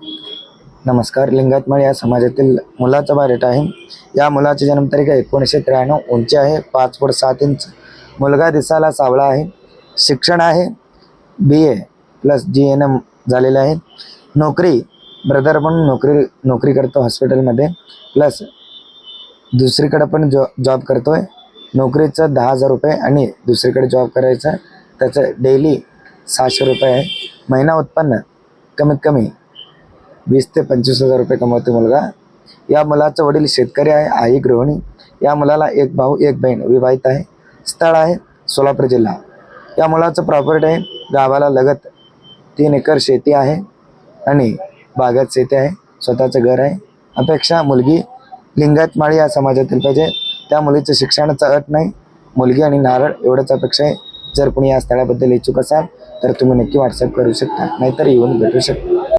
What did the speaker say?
नमस्कार लिंगात्मळ या समाजातील मुलाचा बारेट आहे. या मुलाची जन्मतारीख आहे एकोणीसशे त्र्याण्णव उंची आहे पाच फूट सात इंच. मुलगा दिसायला सावळा आहे. शिक्षण आहे. B A plus G N M झालेलं आहे. नोकरी ब्रदर म्हणून नोकरी नोकरी करतो हॉस्पिटलमध्ये प्लस दुसरीकडं पण जॉ जॉब करतो आहे नोकरीचं दहा हजार रुपये आणि दुसरीकडे जॉब करायचं त्याचं डेली सहाशे रुपये आहे. महिना उत्पन्न कमीत कमी वीस ते पंचवीस हजार रुपये कमवते मुलगा. या मुलाचं वडील शेतकरी आहे आई गृहिणी. या मुलाला एक भाऊ एक बहीण विवाहित आहे. स्थळ आहे सोलापूर जिल्हा. या मुलाचं प्रॉपर्टी आहे गावाला लगत. तीन एकर शेती आहे आणि बागात शेती आहे. स्वतःचं घर आहे. अपेक्षा मुलगी लिंगायत माळी या समाजातील पाहिजे. त्या मुलीचं शिक्षणाचा अट नाही. मुलगी आणि नारळ एवढंच अपेक्षा आहे. जर कोणी या स्थळाबद्दल इच्छुक असाल तर तुम्ही नक्की व्हॉट्सअप करू शकता. नाहीतर येऊन भेटू शकता.